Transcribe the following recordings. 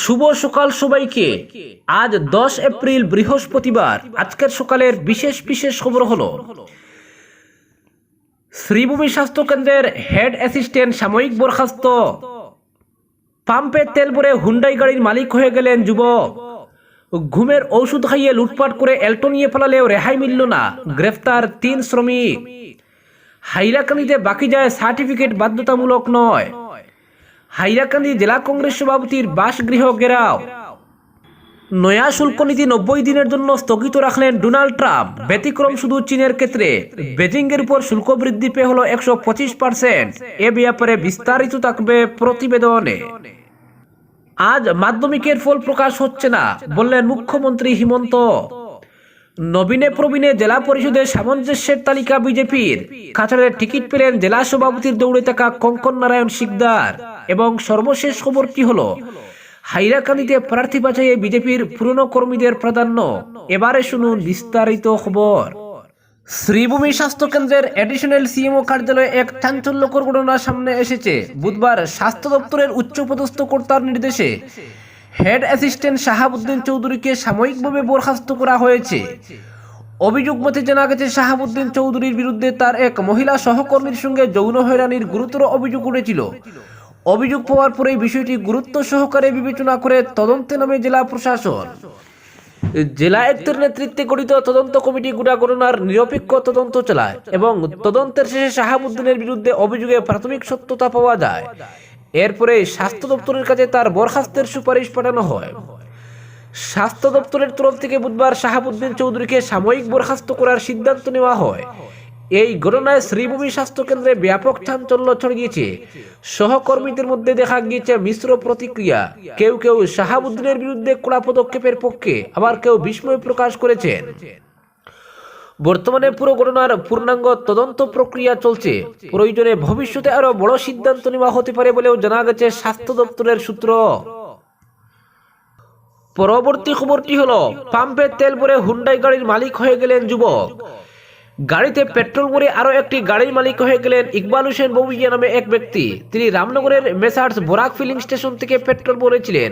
শুভ সকাল সবাইকে। আজ দশ এপ্রিল বৃহস্পতিবার। আজকের সকালের বিশেষ বিশেষ খবর হলো, শ্রীভূমি স্বাস্থ্য কেন্দ্রের হেড অ্যাসিস্ট্যান্ট সাময়িক বরখাস্ত। পাম্পের তেল ভরে হুন্ডাই গাড়ির মালিক হয়ে গেলেন যুবক। ঘুমের ঔষধ খাইয়ে লুটপাট করে এল্টো নিয়ে ফেলালেও রেহাই মিলল না। গ্রেফতার তিন শ্রমিক। হাইলাকান্দিতে বাকি যায় সার্টিফিকেট বাধ্যতামূলক নয়। হাইলাকান্দি জেলা কংগ্রেস সভাপতির বাসগৃহ ঘেরাও। নয়া শুল্ক নীতি নব্বই দিনের জন্য স্থগিত রাখলেন ডোনাল্ড ট্রাম্প। ব্যতিক্রম শুধু চীনের ক্ষেত্রে। বেজিং এর উপর শুল্ক বৃদ্ধি পেয়ে হলো একশো পঁচিশ পার্সেন্ট। এ ব্যাপারে বিস্তারিত থাকবে প্রতিবেদনে। আজ মাধ্যমিকের ফল প্রকাশ হচ্ছে না, বললেন মুখ্যমন্ত্রী হিমন্ত নবীনে প্রবীণে জেলা পরিষদের সামঞ্জস্যের তালিকা বিজেপির। কাছাড়ের টিকিট পেলেন জেলা সভাপতির দৌড়ে থাকা কঙ্কন নারায়ণ শিকদার। এবং সর্বশেষ খবরটি হলো? হাইরাকান্দিতে প্রার্থী বাছাইয়ে বিজেপির পুরনো কর্মীদের প্রাধান্য। এবারে শুনুন বিস্তারিত খবর। শ্রীভূমি স্বাস্থ্য কেন্দ্রের এডিশনাল সিএমও কার্যালয়ে এক চাঞ্চল্যকর ঘটনা সামনে এসেছে। বুধবার স্বাস্থ্য দপ্তরের উচ্চপদস্থ কর্তার নির্দেশে হেড অ্যাসিস্ট্যান্ট শাহাবুদ্দিন চৌধুরীকে সাময়িকভাবে বরখাস্ত করা হয়েছে। অভিযোগ মতে জানা গেছে, শাহাবুদ্দিন চৌধুরীর বিরুদ্ধে তার এক মহিলা সহকর্মীর সঙ্গে যৌন হয়রানির গুরুতর অভিযোগ উঠেছিল। অভিযোগ পাওয়ার পরেই বিষয়টি গুরুত্ব সহকারে বিবেচনা করে তদন্তে নামে জেলা প্রশাসন। জেলা আয়ুক্তের নেতৃত্বে গঠিত তদন্ত কমিটি গোটা ঘটনার নিরপেক্ষ তদন্ত চালায় এবং তদন্তের শেষে শাহাবুদ্দিনের বিরুদ্ধে অভিযোগে প্রাথমিক সত্যতা পাওয়া যায়। এরপরে স্বাস্থ্য দপ্তরের কাছে তার বরখাস্তের সুপারিশ পাঠানো হয়। স্বাস্থ্য দপ্তরের তরফ থেকে বুধবার শাহাবুদ্দিন চৌধুরীকে সাময়িক বরখাস্ত করার সিদ্ধান্ত নেওয়া হয়। এই ঘটনায় শ্রীভূমি স্বাস্থ্য কেন্দ্রে ব্যাপক চাঞ্চল্য ছড়িয়েছে। সহকর্মীদের মধ্যে দেখা গিয়েছে মিশ্র প্রতিক্রিয়া। কেউ কেউ শাহাবুদ্দিনের বিরুদ্ধে কড়া পদক্ষেপের পক্ষে, আবার কেউ বিস্ময় প্রকাশ করেছেন। বর্তমানে পুরো ঘটনার পূর্ণাঙ্গ তদন্ত প্রক্রিয়া চলছে। প্রয়োজনে ভবিষ্যতে আরও বড় সিদ্ধান্ত নেওয়া হতে পারে বলেও জানা গেছে স্বাস্থ্য দপ্তরের সূত্র। পরবর্তী খবরটি হলো, পাম্পে তেল ভরে হুন্ডাই গাড়ির মালিক হয়ে গেলেন যুবক। গাড়িতে পেট্রোল ভরে আরও একটি গাড়ির মালিক হয়ে গেলেন ইকবাল হোসেন ববুইয়া নামে এক ব্যক্তি। তিনি রামনগরের মেসার্স বোরাক ফিলিং স্টেশন থেকে পেট্রোল ভরেছিলেন।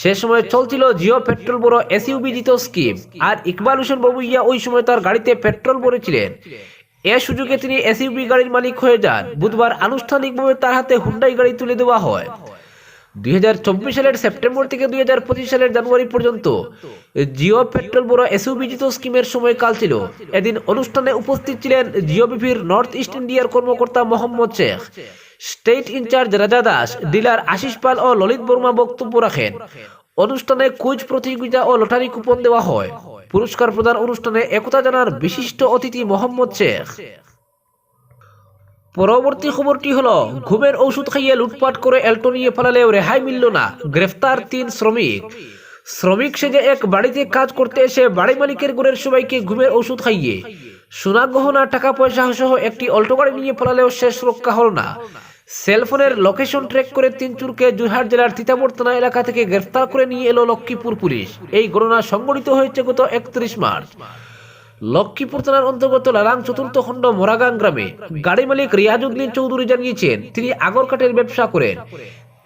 সে সময় চলছিল জিও পেট্রোল বড় এসইউবি জিত স্কিম। আর ইকবাল হোসেন ববুইয়া ওই সময় তার গাড়িতে পেট্রোল ভরেছিলেন। এ সুযোগে তিনি এসইউবি গাড়ির মালিক হয়ে যান। বুধবার আনুষ্ঠানিকভাবে তার হাতে হুন্ডাই গাড়ি তুলে দেওয়া হয়। দুই হাজার চব্বিশ সালের সেপ্টেম্বর থেকে দুই হাজার পঁচিশ সালের জানুয়ারি পর্যন্ত জিও পেট্রোল বড় এসইউবি জিত স্কিমের সময়কাল ছিল। এদিন অনুষ্ঠানে উপস্থিত ছিলেন জিও বিপির নর্থ ইস্ট ইন্ডিয়ার কর্মকর্তা Mohammad Sheikh. State in-charge Raja Das dealer Ashis Pal ও ললিত বর্মা বক্তব্য রাখেন। অনুষ্ঠানে কুইজ প্রতিযোগিতা ও লটারি কুপন দেওয়া হয়। পুরস্কার প্রদান অনুষ্ঠানে একতা জানার বিশিষ্ট অতিথি মোহাম্মদ শেখ। পরবর্তী খবরটি হলো, ঘুমের ওষুধ খাইয়ে লুটপাট করে এলটো নিয়ে পালালেও রেহাই মিলল না, গ্রেফতার তিন শ্রমিক। শ্রমিক সেজে এক বাড়িতে কাজ করতে এসে বাড়ি মালিকের ঘরের সবাইকে ঘুমের ওষুধ খাইয়ে, সোনা গহনা, টাকা পয়সা সহ একটি অল্টো গাড়ি নিয়ে পালালেও শেষ রক্ষা হল না। সেলফোনের লোকেশন ট্র্যাক করে তিন চুরকে জুহার জেলার তিতাবর্তনা এলাকা থেকে গ্রেফতার করে নিয়ে এলো লক্ষ্মীপুর পুলিশ। এই ঘটনা সংঘটিত হয়েছে গত একত্রিশ মার্চ। লক্ষ্মীপুর থানার অন্তর্গত লালাং চতুর্থ খণ্ড মোরাগাং গ্রামে। গাড়ি মালিক রিয়াজউদ্দিন চৌধুরী জানিয়েছেন, তিনি আগরকাটের ব্যবসা করেন।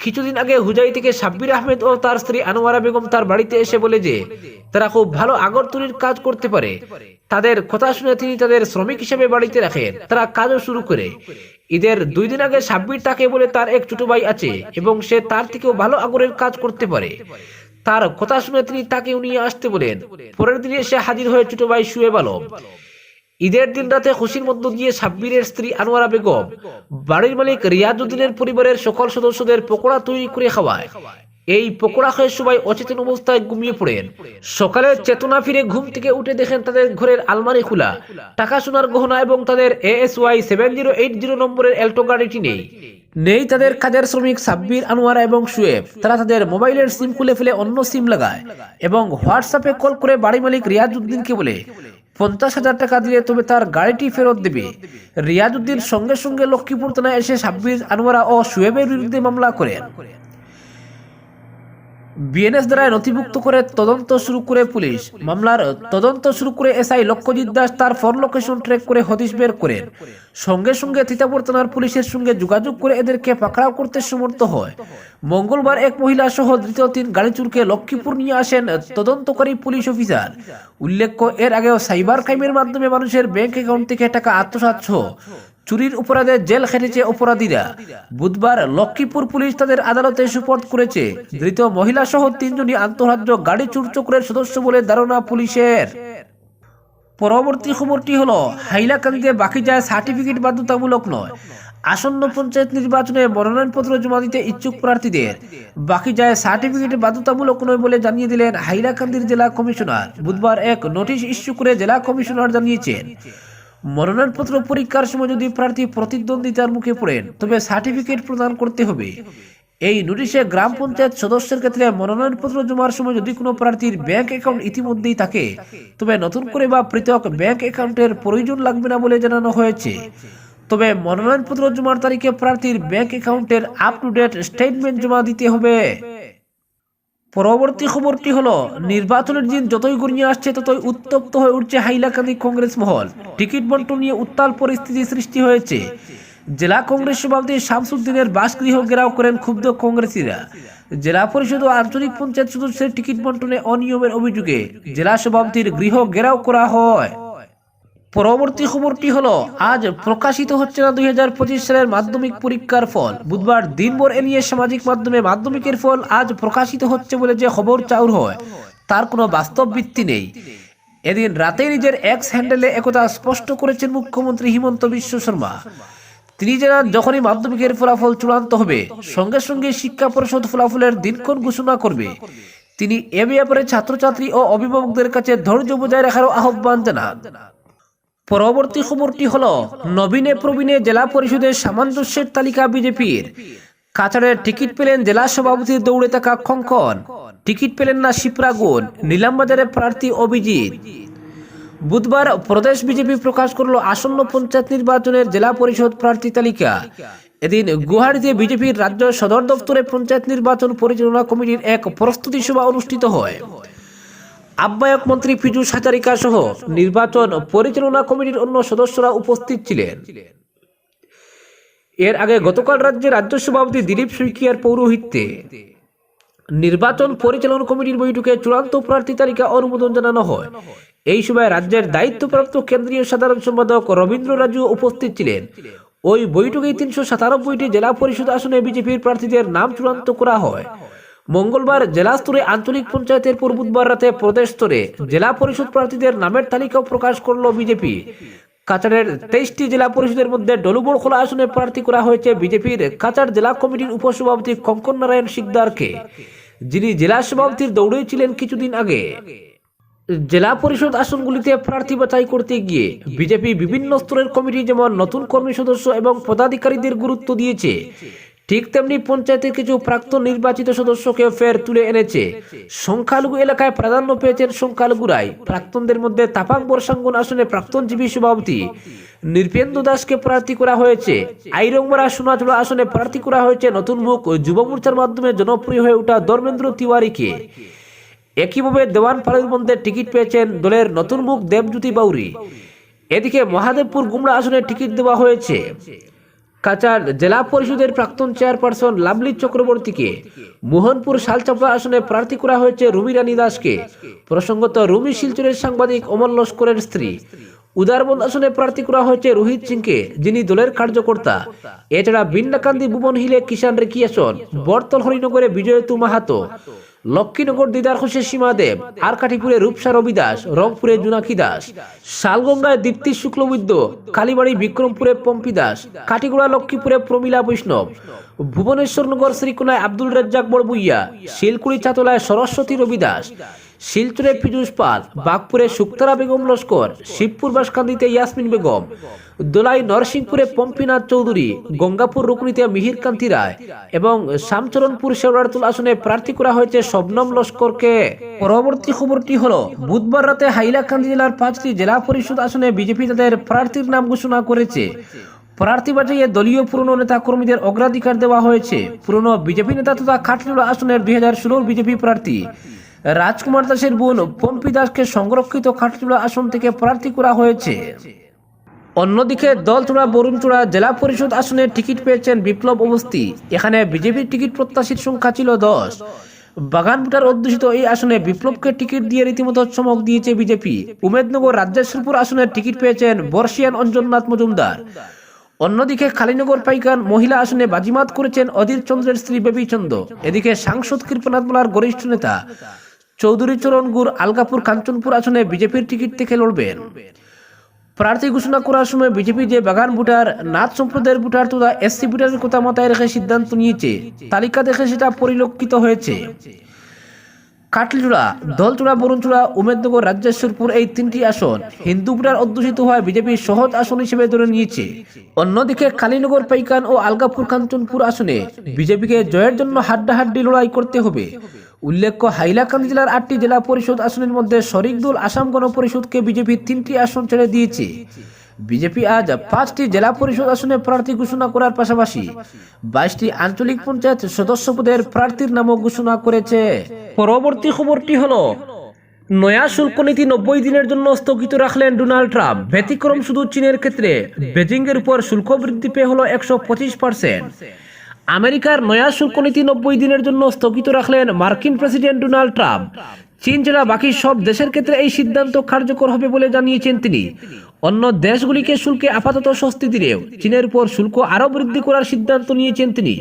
কিছুদিন আগে হুজাই থেকে সাব্বির আহমেদ ও তার স্ত্রী আনোয়ারা বেগম তার বাড়িতে এসে বলে যে, তারা খুব ভালো আগর তৈরির কাজ করতে পারে। তাদের কথা শুনে তিনি তাদের শ্রমিক হিসেবে বাড়িতে রাখেন। তারা কাজও শুরু করে। ঈদের দুই দিন আগে সাব্বির তাকে বলে তার এক ছোট ভাই আছে এবং সে তার থেকেও ভালো আগরের কাজ করতে পারে। তার কথা শুনে তিনি তাকে নিয়ে আসতে বলেন। পরের দিনে সে হাজির হয়ে ছোট ভাই শুয়ে ভালো ঈদের দিন রাতে খুশির মধ্য দিয়ে সাব্বিরের স্ত্রী আনোয়ারা বেগম, বাড়ির মালিক রিয়াজ উদ্দিনের পরিবারের সকল সদস্যদের পকোড়া তৈরি করে খাওয়ায়। এই পকোড়া খেয়ে সবাই অচেতন অবস্থায় ঘুমিয়ে পড়েন। সকালে চেতনা ফিরে ঘুম থেকে উঠে দেখেন তাদের ঘরের আলমারি খোলা। টাকা সোনার গহনা এবং তাদের AS Y seven zero eight zero নম্বরের এল্টো গাড়িটি নেই। নেই তাদের কাজের শ্রমিক সাব্বির, আনোয়ারা এবং শুয়েব। তারা তাদের মোবাইলের সিম খুলে ফেলে অন্য সিম লাগায় এবং হোয়াটসঅ্যাপে কল করে বাড়ি মালিক রিয়াজউদ্দিনকে বলে, পঞ্চাশ হাজার টাকা দিলে তবে তার গাড়িটি ফেরত দেবে। রিয়াজউদ্দিন সঙ্গে সঙ্গে লক্ষ্মীপুর থানায় এসে সাব্বির, আনোয়ারা ও শুয়েবের বিরুদ্ধে মামলা করেন। বিএনএস দ্বারা নথিভুক্ত করে তদন্ত শুরু করে পুলিশ। মামলার তদন্ত শুরু করে এসআই লক্ষ্যজিৎ দাস তার ফোন লোকেশন ট্র্যাক করে হদিশ বের করেন। সঙ্গে সঙ্গে তিতাপুর থানার পুলিশের সঙ্গে যোগাযোগ করে এদেরকে পাকড়াও করতে সমর্থ হয়। মঙ্গলবার এক মহিলা সহ দ্বিতীয় তিন গাড়ি চুরকে লক্ষ্মীপুর নিয়ে আসেন তদন্তকারী পুলিশ অফিসার। উল্লেখ্য, এর আগেও সাইবার ক্রাইমের মাধ্যমে মানুষের ব্যাংক অ্যাকাউন্ট থেকে টাকা আত্মসাৎ সহ চুরির অপরাধে জেল খেটেছে অপরাধীরা। বুধবার লক্ষ্মীপুর পুলিশ তাদের আদালতে সুপর্দ করেছে। ধৃত মহিলা সহ তিনজনই আন্তঃরাজ্য গাড়ি চুরচক্রের সদস্য বলে ধারণা পুলিশের। পরবর্তী খবরটি হলো, হাইলাকান্দিতে বাকি যায় সার্টিফিকেট বাধ্যতামূলক নয়। আসন্ন পঞ্চায়েত নির্বাচনে মনোনয়নপত্র জমা দিতে ইচ্ছুক প্রার্থীদের। বাকি যায় সার্টিফিকেট বাধ্যতামূলক নয় বলে জানিয়ে দিলেন হাইলাকান্দির জেলা কমিশনার। বুধবার এক নোটিশ ইস্যু করে জেলা কমিশনার জানিয়েছেন। মনোনয়নপত্র পরীক্ষার সময় যদি প্রার্থী প্রতিদ্বন্দ্বিতার মুখে পড়েন, তবে সার্টিফিকেট প্রদান করতে হবে। এই নোটিশে গ্রাম পঞ্চায়েত সদস্যের ক্ষেত্রে মনোনয়নপত্র জমার সময় যদি কোনো প্রার্থীর ব্যাংক অ্যাকাউন্ট ইতিমধ্যেই থাকে, তবে নতুন করে বা পৃথক ব্যাংক অ্যাকাউন্টের প্রয়োজন লাগবে না বলে জানানো হয়েছে। তবে মনোনয়নপত্র জমার তারিখে প্রার্থীর ব্যাংক অ্যাকাউন্টের আপ টু ডেট স্টেটমেন্ট জমা দিতে হবে। পরবর্তী খবরটি হলো, নির্বাচনের দিন যতই গড়িয়ে আসছে, ততই উত্তপ্ত হয়ে উঠছে হাইলাকান্দি কংগ্রেস মহল। টিকিট বন্টন নিয়ে উত্তাল পরিস্থিতি সৃষ্টি হয়েছে। জেলা কংগ্রেস সভাপতি শামসুদ্দিনের বাসগৃহ ঘেরাও করেন ক্ষুব্ধ কংগ্রেসীরা। জেলা পরিষদ ও আঞ্চলিক পঞ্চায়েত সদস্যের টিকিট বন্টনে অনিয়মের অভিযোগে জেলা সভাপতির গৃহ ঘেরাও করা হয়। পরবর্তী খবরটি হলো, আজ প্রকাশিত হচ্ছে না দুই হাজার পঁচিশ সালের মাধ্যমিক পরীক্ষার ফল। বুধবার দিনভর এ নিয়ে সামাজিক মাধ্যমে মাধ্যমিকের ফল আজ প্রকাশিত হচ্ছে বলে যে খবর চাউর হয়, তার কোনো বাস্তব ভিত্তি নেই। এদিন রাতে নিজের এক্স হ্যান্ডেলে একথা স্পষ্ট করেছেন মুখ্যমন্ত্রী হিমন্ত বিশ্ব শর্মা। তিনি জানান, যখনই মাধ্যমিকের ফলাফল চূড়ান্ত হবে, সঙ্গে সঙ্গে শিক্ষা পরিষদ ফলাফলের দিনক্ষণ ঘোষণা করবে। তিনি এ ব্যাপারে ছাত্রছাত্রী ও অভিভাবকদের কাছে ধৈর্য বজায় রাখারও আহ্বান জানান। পরবর্তী খবরটি হল, নবীনে প্রবীণে জেলা পরিষদের সামঞ্জস্যের তালিকা বিজেপির। কাছাড়ের টিকিট পেলেন জেলা সভাপতির দৌড়ে থাকা খঙ্কন। টিকিট পেলেন না শিপ্রাগুন নিলামবাজারে প্রার্থী অভিজিৎ। বুধবার প্রদেশ বিজেপি প্রকাশ করল আসন্ন পঞ্চায়েত নির্বাচনের জেলা পরিষদ প্রার্থী তালিকা। এদিন গুয়াহাটিতে বিজেপির রাজ্য সদর দপ্তরে পঞ্চায়েত নির্বাচন পরিচালনা কমিটির এক প্রস্তুতি সভা অনুষ্ঠিত হয়। আহ্বায়ক মন্ত্রী পীযূষ হাজারিকা সহ নির্বাচন পরিচালনা কমিটির অন্য সদস্যরা উপস্থিত ছিলেন। এর আগে গতকাল রাজ্যে রাজ্য সভাপতি দিলীপ শইকিয়ার পৌরোহিত্যে নির্বাচন পরিচালনা কমিটির বৈঠকে চূড়ান্ত প্রার্থী তালিকা অনুমোদন জানানো হয়। এই সময় রাজ্যের দায়িত্বপ্রাপ্ত কেন্দ্রীয় সাধারণ সম্পাদক রবীন্দ্র রাজু উপস্থিত ছিলেন। ওই বৈঠকে তিনশো সাতানব্বইটি জেলা পরিষদ আসনে বিজেপির প্রার্থীদের নাম চূড়ান্ত করা হয়। মঙ্গলবার জেলা স্তরে আঞ্চলিক পঞ্চায়েতের পর বুধবার রাতে প্রদেশ স্তরে জেলা পরিষদ প্রার্থীদের নামের তালিকাও প্রকাশ করল বিজেপি। কাছাড়ের তেইশটি জেলা পরিষদের মধ্যে ডলুবরখোলা আসনে প্রার্থী করা হয়েছে বিজেপির কাছাড় জেলা কমিটির উপসভাপতি কঙ্কন নারায়ণ শিকদারকে, যিনি জেলা সভাপতির দৌড়ে ছিলেন কিছুদিন আগে। জেলা পরিষদ আসনগুলিতে প্রার্থী বাছাই করতে গিয়ে বিজেপি বিভিন্ন স্তরের কমিটি যেমন নতুন কর্মী সদস্য এবং পদাধিকারীদের গুরুত্ব দিয়েছে ঠিক তেমনি পঞ্চায়েতের কিছু প্রাক্তন নির্বাচিত সদস্যকে ফের তুলে এনেছে। সংখ্যালঘু এলাকায় প্রাধান্য পেয়েছেন সংখ্যালঘুরাই প্রাক্তনদের মধ্যে তাপাং বর্ষাঙ্গন আসনে প্রাক্তন জিবি সভাপতি নৃপেন্দ্র দাসকে প্রার্থী করা হয়েছে। আইরংমারা সোনাচুড়া আসনে প্রার্থী করা হয়েছে নতুন মুখ যুব মোর্চার মাধ্যমে জনপ্রিয় হয়ে ওঠা ধর্মেন্দ্র তিওয়ারিকে। একইভাবে দেওয়ান পাড়ির মধ্যে টিকিট পেয়েছেন দলের নতুন মুখ দেবজ্যোতি বাউরি। এদিকে মহাদেবপুর গুমড়া আসনে টিকিট দেওয়া হয়েছে। কাছাড় জেলা পরিষদের প্রাক্তন চেয়ারপারসন লাভলি চক্রবর্তীকে মোহনপুর শালচাপা আসনে প্রার্থী করা হয়েছে রুমি রানী দাসকে। প্রসঙ্গত রুমি শিলচরের সাংবাদিক অমল লস্করের স্ত্রী। উদারবন্দ আসনে প্রার্থী করা হয়েছে রোহিত সিংকে, যিনি দলের কার্যকর্তা। এছাড়া বিন্নাকান্দি ভুবন হিলে কিষান রেকি আসন বর্তল হরিনগরে বিজয়তু মাহাতো। লক্ষ্মীনগর দিদার হোসেন সীমা দেব আরকাঠিপুরে রূপসা রবি দাস রংপুরে জুনাকি দাস, শালগঙ্গায় দীপ্তি শুক্লবৈদ্য, কালীবাড়ি বিক্রমপুরে পম্পি দাস, কাটিগুড়া লক্ষ্মীপুরে প্রমীলা বৈষ্ণব ভুবনেশ্বরনগর শ্রীকোনায় আব্দুল রাজ্জাক বড়বুইয়া, শিলকুড়ি চাতলায় সরস্বতী রবি দাস শিলচরে পীযুষ পাল বাগপুরে শুক্তারা বেগম লস্কর, শিবপুর বাসকান্দিতে ইয়াসমিন বেগম, দোলাই নরসিংপুরে পম্পিনাথ চৌধুরী, গঙ্গাপুর রুকনিতে মিহির কান্তি রায় এবং শামচরণপুর শেওড়ারতুল আসনে প্রার্থী করা হয়েছে শবনম লস্করকে। পরবর্তী খবরটি হলো, বুধবার রাতে হাইলাকান্দি জেলার পাঁচটি জেলা পরিষদ আসনে বিজেপি তাদের প্রার্থীর নাম ঘোষণা করেছে। প্রার্থী বাজাইয়ে দলীয় পুরনো নেতা কর্মীদের অগ্রাধিকার দেওয়া হয়েছে। পুরনো বিজেপি নেতা তথা খাটলিলা আসনের দুই হাজার বিজেপি প্রার্থী রাজকুমার দাসের বোন পম্পি দাসকে সংরক্ষিত খাটলিলা আসন থেকে প্রার্থী করা হয়েছে। অন্যদিকে দলচূড়া, বরুণচূড়া জেলা পরিষদ আসনে টিকিট পেয়েছেন বিপ্লব অবস্থি। এখানে বিজেপির টিকিট প্রত্যাশীর সংখ্যা ছিল দশ। বাগানপুটার অধ্যুষিত এই আসনে বিপ্লবকে টিকিট দিয়ে রীতিমতো চমক দিয়েছে বিজেপি। উমেদনগর রাজ্যেশ্বরপুর আসনের টিকিট পেয়েছেন বর্ষিয়ান অঞ্জননাথ মজুমদার। অন্যদিকে খালিনগর পাইকান মহিলা আসনে বাজিমাত করেছেন অধীর চন্দ্রের স্ত্রী বেবী এদিকে সাংসদ কৃপনাথ মোলার গরিষ্ঠ নেতা চৌধুরী চরণ গুর আলগাপুর কাঞ্চনপুর আসনে বিজেপির টিকিট থেকে লড়বেন। প্রার্থী ঘোষণা করার সময় বিজেপি যে বাগান ভোটার, নাথ সম্প্রদায়ের ভোটার তথা এসসি ভোটারের কথা মাথায় রেখে সিদ্ধান্ত নিয়েছে। তালিকা দেখে সেটা পরিলক্ষিত হয়েছে। কাটলিচূড়া, দলচূড়া, বরুণচূড়া, উমেদনগর, রাজ্যেশ্বরপুর এই তিনটি আসন হিন্দু ভোটার অধ্যুষিত হওয়ায় বিজেপি সহজ আসন হিসেবে ধরে নিয়েছে। অন্যদিকে কালীনগর, পাইকান ও আলগাপুর, কাঞ্চনপুর আসনে বিজেপিকে জয়ের জন্য হাড্ডাহাড্ডি লড়াই করতে হবে। উল্লেখ্য, হাইলাকান্দি জেলার আটটি জেলা পরিষদ আসনের মধ্যে শরিক দল আসাম গণপরিষদকে বিজেপি তিনটি আসন ছেড়ে দিয়েছে। বিজেপি আজ পাঁচটি জেলা পরিষদ আসনে প্রার্থী ঘোষণা করার পাশাপাশি বাইশটি আঞ্চলিক পঞ্চায়েত সদস্য পদের প্রার্থীর নামও ঘোষণা করেছে। পরবর্তী খবরটি হলো, নয়া শুল্ক নীতি নব্বই দিনের জন্য স্থগিত রাখলেন ডোনাল্ড ট্রাম্প। ব্যতিক্রম শুধু চীনের ক্ষেত্রে বেজিং এর উপর শুল্ক বৃদ্ধি পেয়ে হলো একশো পঁচিশ পার্সেন্ট। আমেরিকার নয়া শুল্ক নীতি নব্বই দিনের জন্য স্থগিত রাখলেন মার্কিন প্রেসিডেন্ট ডোনাল্ড ট্রাম্প। চীন ছাড়া বাকি সব দেশের ক্ষেত্রে এই সিদ্ধান্ত কার্যকর হবে বলে জানিয়েছেন তিনি। অন্য দেশগুলিকে শুল্কে আপাতত স্বস্তি দিলেও চীনের উপর শুল্ক আরও বৃদ্ধি করার সিদ্ধান্ত নিয়েছেন তিনি।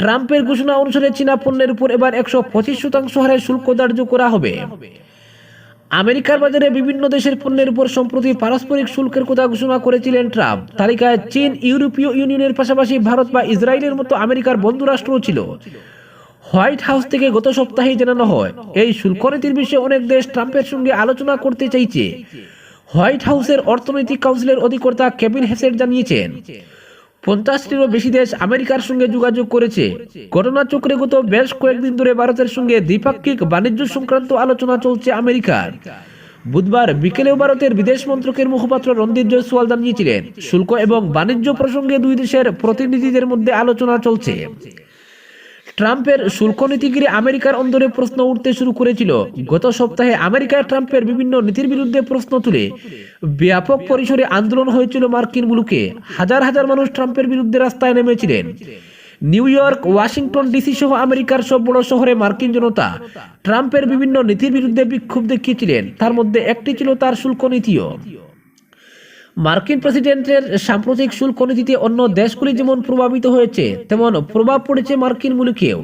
ট্রাম্পের ঘোষণা অনুসারে চীনা পণ্যের উপর এবার একশো পঁচিশ শতাংশ হারে শুল্ক ধার্য করা হবে। আমেরিকার বাজারে বিভিন্ন দেশের পণ্যের উপর সম্প্রতি পারস্পরিক শুল্কের কথা ঘোষণা করেছিলেন ট্রাম্প। তালিকায় চীন, ইউরোপীয় ইউনিয়নের পাশাপাশি ভারত বা ইসরায়েলের মতো আমেরিকার বন্ধু রাষ্ট্রও ছিল। হোয়াইট হাউস থেকে গত সপ্তাহে জানানো হয়, এই শুল্ক নীতির বিষয়ে অনেক দেশ ট্রাম্পের সঙ্গে আলোচনা করতে চাইছে। হোয়াইট হাউসের অর্থনৈতিক কাউন্সিলের অধিকর্তা কেবিন হেসেট জানিয়েছেন, পঞ্চাশটিরও বেশি দেশ আমেরিকার সঙ্গে যোগাযোগ করেছে। ঘটনাচক্রে গত বেশ কয়েকদিন ধরে ভারতের সঙ্গে দ্বিপাক্ষিক বাণিজ্য সংক্রান্ত আলোচনা চলছে আমেরিকার। বুধবার বিকেলেও ভারতের বিদেশ মন্ত্রকের মুখপাত্র রণদীপ জয়সওয়াল জানিয়েছিলেন, শুল্ক এবং বাণিজ্য প্রসঙ্গে দুই দেশের প্রতিনিধিদের মধ্যে আলোচনা চলছে। ট্রাম্পের শুল্ক নীতি ঘিরে আমেরিকার অন্দরে প্রশ্ন উঠতে শুরু করেছিল। গত সপ্তাহে আমেরিকায় ট্রাম্পের বিভিন্ন নীতির বিরুদ্ধে প্রশ্ন তুলে ব্যাপক পরিসরে আন্দোলন হয়েছিল মার্কিন মুলুকে। হাজার হাজার মানুষ ট্রাম্পের বিরুদ্ধে রাস্তায় নেমেছিলেন। নিউ ইয়র্ক, ওয়াশিংটন ডিসি সহ আমেরিকার সব বড় শহরে মার্কিন জনতা ট্রাম্পের বিভিন্ন নীতির বিরুদ্ধে বিক্ষোভ দেখিয়েছিলেন। তার মধ্যে একটি ছিল তার শুল্ক নীতিও। মার্কিন প্রেসিডেন্টের সাম্প্রতিক শুল্ক নীতিতে অন্য দেশগুলি যেমন প্রভাবিত হয়েছে, তেমন প্রভাব পড়েছে মার্কিন মুলুকেও।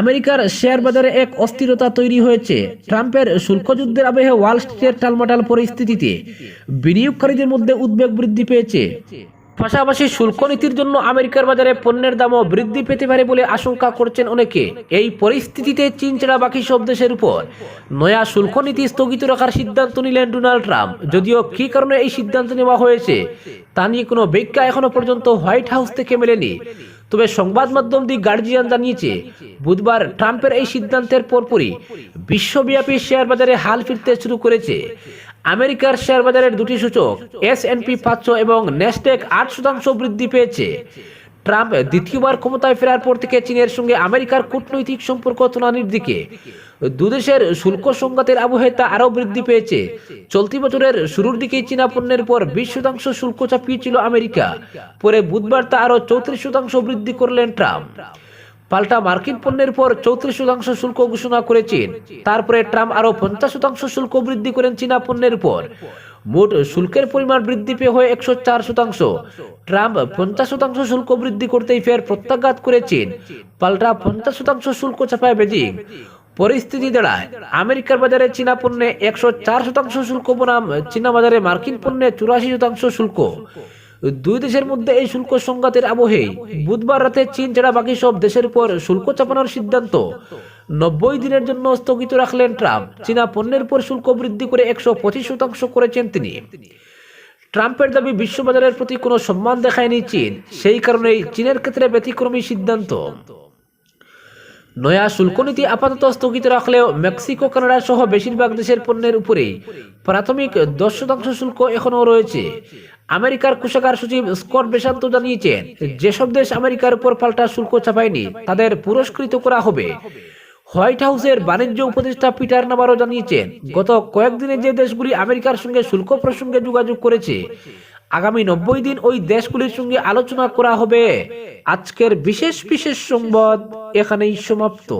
আমেরিকার শেয়ার বাজারে এক অস্থিরতা তৈরি হয়েছে। ট্রাম্পের শুল্কযুদ্ধের আবেহে ওয়াল স্ট্রিটের টালমাটাল পরিস্থিতিতে বিনিয়োগকারীদের মধ্যে উদ্বেগ বৃদ্ধি পেয়েছে। পাশাপাশি শুল্ক নীতির জন্য আমেরিকার বাজারে পণ্যের দামও বৃদ্ধি পেতে পারে বলে আশঙ্কা করছেন অনেকে। এই পরিস্থিতিতে চীন ছাড়া বাকি সব দেশের উপর নয়া শুল্ক নীতি স্থগিত রাখার সিদ্ধান্ত নিলেন ডোনাল্ড ট্রাম্প। যদিও কি কারণে এই সিদ্ধান্ত নেওয়া হয়েছে, তা নিয়ে কোনো ব্যাখ্যা এখনও পর্যন্ত হোয়াইট হাউস থেকে মেলেনি। তবে সংবাদ মাধ্যম দি গার্জিয়ান জানিয়েছে, বুধবার ট্রাম্পের এই সিদ্ধান্তের পরপরই বিশ্বব্যাপী শেয়ার বাজারে হাল ফিরতে শুরু করেছে। আমেরিকার শেয়ার বাজারের দুটি সূচক এস এন পি পাঁচশো এবং নেস্টেক আট শতাংশ বৃদ্ধি পেয়েছে। ট্রাম্প দ্বিতীয়বার ক্ষমতায় ফেরার পর থেকে চীনের সঙ্গে আমেরিকার কূটনৈতিক সম্পর্ক তোলানির দিকে। দুদেশের শুল্ক সংঘাতের আবহে তা আরও বৃদ্ধি পেয়েছে। চলতি বছরের শুরুর দিকে চীনা পণ্যের পর বিশ শতাংশ শুল্ক চাপিয়েছিল আমেরিকা। পরে বুধবার তা আরও চৌত্রিশ শতাংশ বৃদ্ধি করলেন ট্রাম্প। পাল্টা মার্কিন পণ্যের পর চৌত্রিশ শতাংশ শুল্ক ঘোষণা করেছেন তারপরে ট্রাম্প আরও পঞ্চাশ শতাংশ শুল্ক বৃদ্ধি করেন চীনা পণ্যের পর মোট শুল্কের পরিমাণ বৃদ্ধি পেয়ে হয়ে একশো চার শতাংশ। ট্রাম্প পঞ্চাশ শতাংশ শুল্ক বৃদ্ধি করতেই ফের প্রত্যাঘাত করেছেন পাল্টা পঞ্চাশ শতাংশ শুল্ক চাপায় বেজিং। পরিস্থিতি দাঁড়ায়। আমেরিকার বাজারে চীনা পণ্যে একশো চার শতাংশ শুল্ক বনাম, চীনা বাজারে মার্কিন পণ্যে চুরাশি শতাংশ শুল্ক। দুই দেশের মধ্যে এই শুল্ক সংঘাতের আবহে বুধবার রাতে চীন ছাড়া বাকি সব দেশের উপর শুল্ক চাপানোর সিদ্ধান্ত। নব্বই দিনের জন্য স্থগিত রাখলেন ট্রাম্প। চীনা পণ্যের উপর শুল্ক বৃদ্ধি করে একশো পঁচিশ শতাংশ করেছেন তিনি। ট্রাম্পের দাবি, বিশ্ববাজারের প্রতি কোনো সম্মান দেখায়নি চীন। সেই কারণেই চীনের ক্ষেত্রে ব্যতিক্রমী সিদ্ধান্ত। নয়া শুল্ক নীতি আপাতত স্থগিত রাখলেও মেক্সিকো, কানাডা সহ বেশিরভাগ দেশের পণ্যের উপরেই প্রাথমিক দশ শতাংশ শুল্ক এখনও রয়েছে। আমেরিকার কোষাগার সচিব স্কট বেসান্ত জানিয়েছেন, যেসব দেশ আমেরিকার উপর পাল্টা শুল্ক চাপায়নি তাদের পুরস্কৃত করা হবে। হোয়াইট হাউসের বাণিজ্য উপদেষ্টা পিটার নাবারও জানিয়েছেন, গত কয়েকদিনে যে দেশগুলি আমেরিকার সঙ্গে শুল্ক প্রসঙ্গে যোগাযোগ করেছে, আগামী নব্বই দিন ওই দেশগুলির সঙ্গে আলোচনা করা হবে। আজকের বিশেষ বিশেষ সংবাদ এখানেই সমাপ্ত।